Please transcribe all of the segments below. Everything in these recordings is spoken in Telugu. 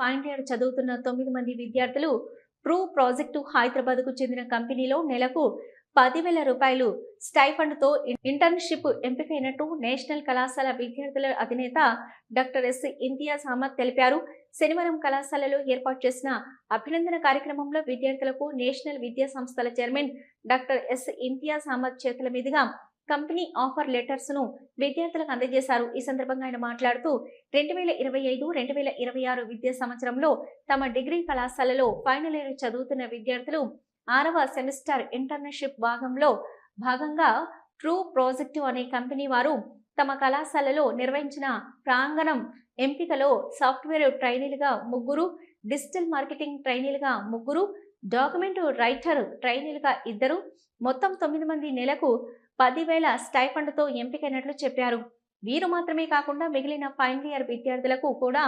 పాయింట్ చదువుతున్న తొమ్మిది మంది విద్యార్థులు ప్రూ ప్రాజెక్టు హైదరాబాద్కు చెందిన కంపెనీలో నెలకు పదివేల రూపాయలు స్టైఫండ్తో ఇంటర్న్షిప్ ఎంపికైనట్టు నేషనల్ కళాశాల విద్యార్థుల అధినేత డాక్టర్ ఎస్ ఇంతియాజ్ అహ్మద్ తెలిపారు. శనివారం కళాశాలలో ఏర్పాటు చేసిన అభినందన కార్యక్రమంలో విద్యార్థులకు నేషనల్ విద్యా సంస్థల chairman doctor S Imtiaz Ahmed చేతుల మీదుగా కంపెనీ ఆఫర్ లెటర్స్ను విద్యార్థులకు అందజేశారు. ఈ సందర్భంగా ఆయన మాట్లాడుతూ రెండు వేల ఇరవై ఐదు రెండు వేల ఇరవై ఆరు విద్యా సంవత్సరంలో తమ డిగ్రీ కళాశాలలో ఫైనల్ ఇయర్ చదువుతున్న విద్యార్థులు ఆరవ సెమిస్టర్ ఇంటర్న్షిప్ భాగంలో భాగంగా ట్రూ ప్రాజెక్టు అనే కంపెనీ వారు తమ కళాశాలలో నిర్వహించిన ప్రాంగణం ఎంపికలో సాఫ్ట్వేర్ ట్రైనీలుగా ముగ్గురు డిజిటల్ మార్కెటింగ్ ట్రైనీలుగా ముగ్గురు డాక్యుమెంట్ రైటర్ ట్రైనీలుగా ఇద్దరు మొత్తం తొమ్మిది మంది నెలకు పదివేల స్టైఫండ్తో ఎంపికైనట్లు చెప్పారు. వీరు మాత్రమే కాకుండా మిగిలిన ఫైనల్ ఇయర్ విద్యార్థులకు కూడా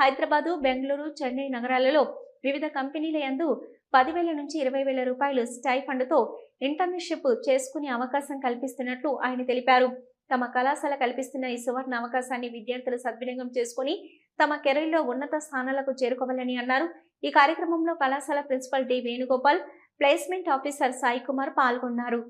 హైదరాబాదు బెంగళూరు చెన్నై నగరాలలో వివిధ కంపెనీల యందు పదివేల నుంచి ఇరవై వేల రూపాయలు స్టైఫండ్తో ఇంటర్న్షిప్ చేసుకునే అవకాశం కల్పిస్తున్నట్లు ఆయన తెలిపారు. తమ కళాశాల కల్పిస్తున్న ఈ సువర్ణ అవకాశాన్ని విద్యార్థులు సద్వినియోగం చేసుకుని తమ కెరీర్లో ఉన్నత స్థానాలకు చేరుకోవాలని అన్నారు. ఈ కార్యక్రమంలో కళాశాల principal D Venugopal placement officer Sai Kumar పాల్గొన్నారు.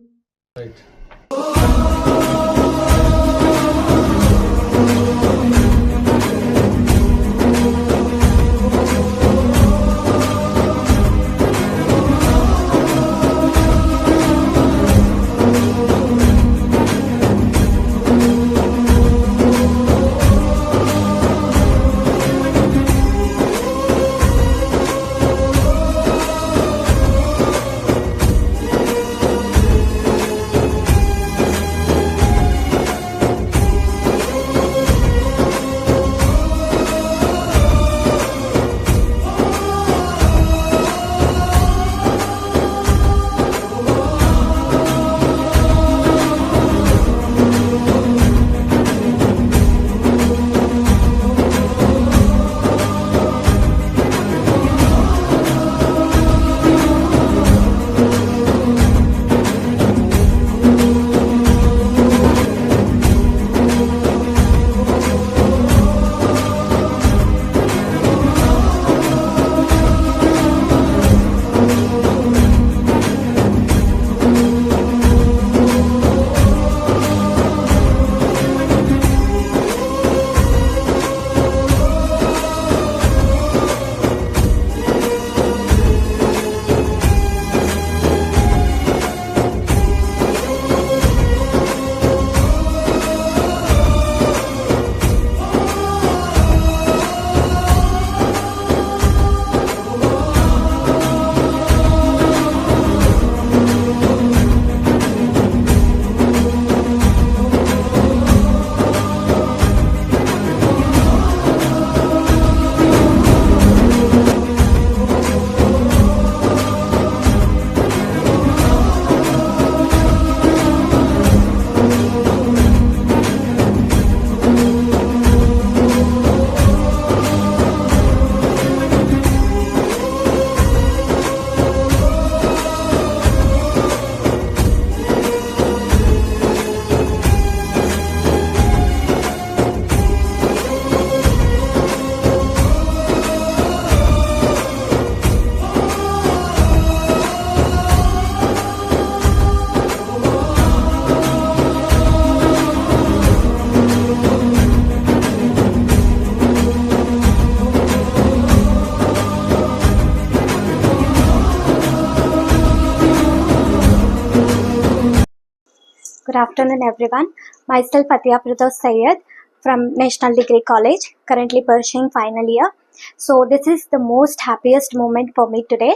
Afternoon, everyone. Myself, Atiya Firdaus Sayed from National Degree College, currently pursuing final year. So, this is the most happiest moment for me today.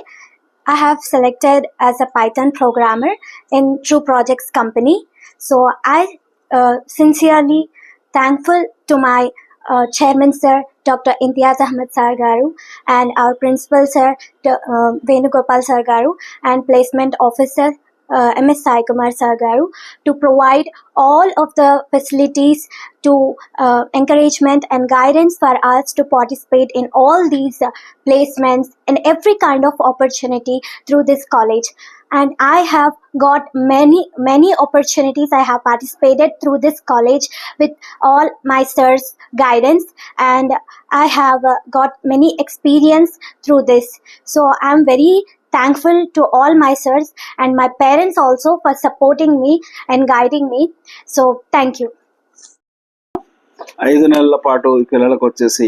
I have selected as a Python programmer in True Projects company. So, I uh, sincerely thankful to my uh, chairman sir dr imtiaz ahmed sir garu and our principal sir uh, venugopal sir garu and placement officer uh, ms kumar sir garu to provide all of the facilities to uh, encouragement and guidance for us to participate in all these uh, placements and every kind of opportunity through this college and I have got many many opportunities. I have participated through this college with all my sirs' guidance, and I have uh, got many experience through this. So I'm very thankful to all my sirs and my parents also for supporting me and guiding me. So thank you. ఐదు నెలల పాటు ఈ పిల్లలకు వచ్చేసి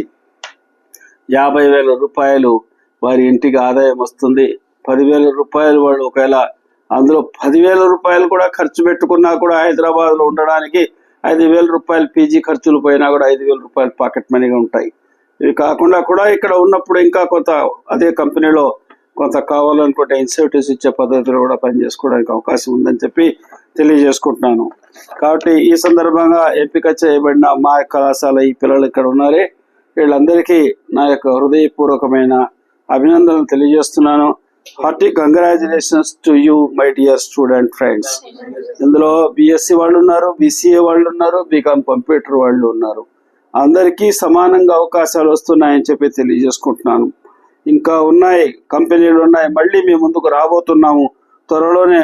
యాభై వేల రూపాయలు వారి ఇంటికి ఆదాయం వస్తుంది పదివేల రూపాయలు వాళ్ళు ఒకవేళ అందులో పదివేల రూపాయలు కూడా ఖర్చు పెట్టుకున్నా కూడా హైదరాబాద్లో ఉండడానికి ఐదు వేల రూపాయలు పీజీ ఖర్చులు పోయినా కూడా ఐదు వేల రూపాయలు పాకెట్ మనీగా ఉంటాయి ఇవి కాకుండా కూడా ఇక్కడ ఉన్నప్పుడు ఇంకా కొంత అదే కంపెనీలో కొంత కావాలనుకుంటే ఇన్సెంటివ్స్ ఇచ్చే పద్ధతిలో కూడా పనిచేసుకోవడానికి అవకాశం ఉందని చెప్పి తెలియజేసుకుంటున్నాను. కాబట్టి ఈ సందర్భంగా ఎంపిక చేయబడిన మా కళాశాల ఈ పిల్లలు ఇక్కడ ఉన్నారే వీళ్ళందరికీ నా యొక్క హృదయపూర్వకమైన అభినందనలు తెలియజేస్తున్నాను. Hearty congratulations to you my dear student friends. ఇందులో బిఎస్సి వాళ్ళు ఉన్నారు బీసీఏ వాళ్ళు ఉన్నారు బీకామ్ కంప్యూటర్ వాళ్ళు ఉన్నారు. అందరికీ సమానంగా అవకాశాలు వస్తున్నాయని చెప్పి తెలియజేసుకుంటున్నాను. ఇంకా ఉన్నాయి కంపెనీలు ఉన్నాయి. మళ్ళీ మీ ముందుకు రాబోతున్నాము. త్వరలోనే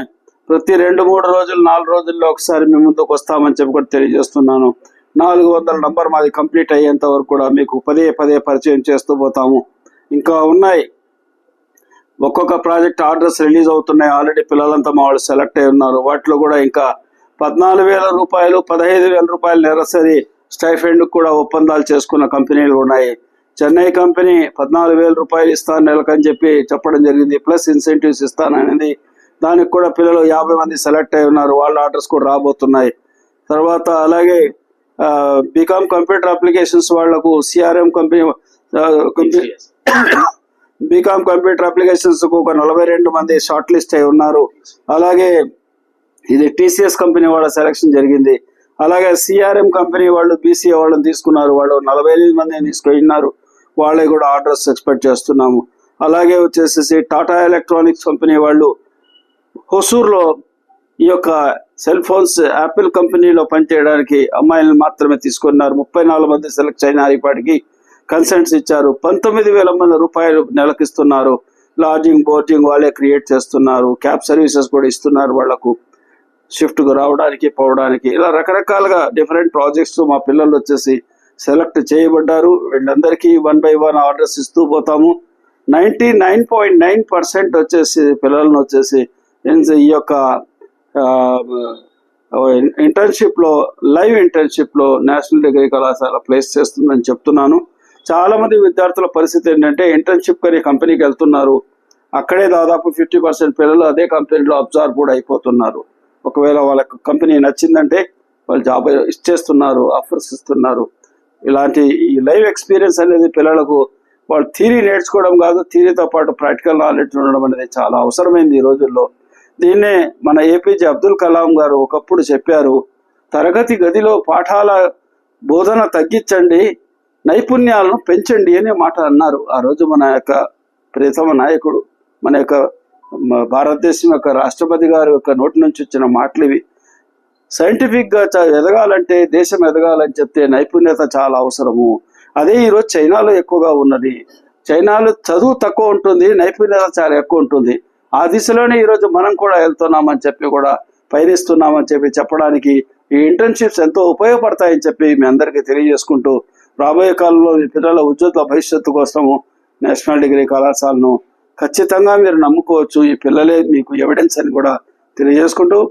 ప్రతి రెండు మూడు రోజులు నాలుగు రోజుల్లో ఒకసారి మీ ముందుకు వస్తామని చెప్పి కూడా తెలియజేస్తున్నాను. నాలుగు వందల నంబర్ మాది కంప్లీట్ అయ్యేంత వరకు కూడా మీకు పదే పదే పరిచయం చేస్తూ పోతాము. ఇంకా ఉన్నాయి. ఒక్కొక్క ప్రాజెక్ట్ ఆర్డర్స్ రిలీజ్ అవుతున్నాయి. ఆల్రెడీ పిల్లలంతా మా వాళ్ళు సెలెక్ట్ అయి ఉన్నారు. వాటిలో కూడా ఇంకా పద్నాలుగు వేల రూపాయలు పదహైదు వేల రూపాయలు నెలసరి స్టైఫెండ్ కూడా ఒప్పందాలు చేసుకున్న కంపెనీలు ఉన్నాయి. చెన్నై కంపెనీ పద్నాలుగు వేల రూపాయలు ఇస్తాను నెలకని చెప్పి చెప్పడం జరిగింది. ప్లస్ ఇన్సెంటివ్స్ ఇస్తాననేది దానికి కూడా పిల్లలు యాభై మంది సెలెక్ట్ అయి ఉన్నారు. వాళ్ళ ఆర్డర్స్ కూడా రాబోతున్నాయి. తర్వాత అలాగే బీకామ్ కంప్యూటర్ అప్లికేషన్స్ వాళ్ళకు సిఆర్ఎం కంపెనీ బీకామ్ కంప్యూటర్ అప్లికేషన్స్కు ఒక నలభై రెండు మంది షార్ట్ లిస్ట్ అయి ఉన్నారు. అలాగే ఇది టీసీఎస్ కంపెనీ వాళ్ళ సెలక్షన్ జరిగింది. అలాగే సిఆర్ఎం కంపెనీ వాళ్ళు బీసీఏ వాళ్ళని తీసుకున్నారు. వాళ్ళు నలభై ఎనిమిది మంది తీసుకున్నారు. వాళ్ళే కూడా ఆర్డర్స్ ఎక్స్పెక్ట్ చేస్తున్నాము. అలాగే వచ్చేసేసి టాటా ఎలక్ట్రానిక్స్ కంపెనీ వాళ్ళు హొసూర్లో ఈ యొక్క సెల్ ఫోన్స్ యాపిల్ కంపెనీలో పనిచేయడానికి అమ్మాయిలను మాత్రమే తీసుకున్నారు. ముప్పై నాలుగు మంది సెలెక్ట్ అయినారు ఇప్పటికి. కన్సెంట్స్ ఇచ్చారు. పంతొమ్మిది వేల మంది రూపాయలు నెలకిస్తున్నారు. లాడ్జింగ్ బోర్డింగ్ వాళ్ళే క్రియేట్ చేస్తున్నారు. క్యాబ్ సర్వీసెస్ కూడా ఇస్తున్నారు వాళ్ళకు. షిఫ్ట్కు రావడానికి పోవడానికి ఇలా రకరకాలుగా డిఫరెంట్ ప్రాజెక్ట్స్ మా పిల్లలు వచ్చేసి సెలెక్ట్ చేయబడ్డారు. వీళ్ళందరికీ వన్ బై వన్ ఆర్డర్స్ ఇస్తూ పోతాము. Ninety nine point nine percent వచ్చేసి పిల్లలను వచ్చేసి ఈ యొక్క ఇంటర్న్షిప్లో లైవ్ ఇంటర్న్షిప్లో నేషనల్ డిగ్రీ కళాశాల ప్లేస్ చేస్తుందని చెప్తున్నాను. చాలా మంది విద్యార్థుల పరిస్థితి ఏంటంటే ఇంటర్న్షిప్ కానీ కంపెనీకి వెళ్తున్నారు. అక్కడే దాదాపు ఫిఫ్టీ పర్సెంట్ పిల్లలు అదే కంపెనీలో అబ్జర్వ్ కూడా అయిపోతున్నారు. ఒకవేళ వాళ్ళకి కంపెనీ నచ్చిందంటే వాళ్ళు జాబ్ ఇచ్చేస్తున్నారు ఆఫర్స్ ఇస్తున్నారు. ఇలాంటి ఈ లైవ్ ఎక్స్పీరియన్స్ అనేది పిల్లలకు వాళ్ళు థీరీ నేర్చుకోవడం కాదు థీరీతో పాటు ప్రాక్టికల్ నాలెడ్జ్ ఉండడం అనేది చాలా అవసరమైంది ఈ రోజుల్లో. దీన్నే మన ఏపీజే అబ్దుల్ కలాం గారు ఒకప్పుడు చెప్పారు తరగతి గదిలో పాఠాల బోధన తగ్గించండి నైపుణ్యాలను పెంచండి అనే మాట అన్నారు ఆ రోజు మన యొక్క ప్రియతమ నాయకుడు. మన యొక్క భారతదేశం యొక్క రాష్ట్రపతి గారి యొక్క నోటి నుంచి వచ్చిన మాటలు ఇవి. సైంటిఫిక్గా చ- ఎదగాలంటే దేశం ఎదగాలని చెప్తే నైపుణ్యత చాలా అవసరము. అదే ఈరోజు చైనాలో ఎక్కువగా ఉన్నది. చైనాలో చదువు తక్కువ ఉంటుంది నైపుణ్యత చాలా ఎక్కువ ఉంటుంది. ఆ దిశలోనే ఈరోజు మనం కూడా వెళ్తున్నామని చెప్పి కూడా పయనిస్తున్నామని చెప్పి చెప్పడానికి ఈ ఇంటర్న్షిప్స్ ఎంతో ఉపయోగపడతాయని చెప్పి మీ అందరికీ తెలియజేసుకుంటూ రాబోయే కాలంలో మీ పిల్లల ఉజ్వల భవిష్యత్తు కోసము నేషనల్ డిగ్రీ కళాశాలను ఖచ్చితంగా మీరు నమ్ముకోవచ్చు. ఈ పిల్లలే మీకు ఎవిడెన్స్ అని కూడా తెలియజేసుకుంటూ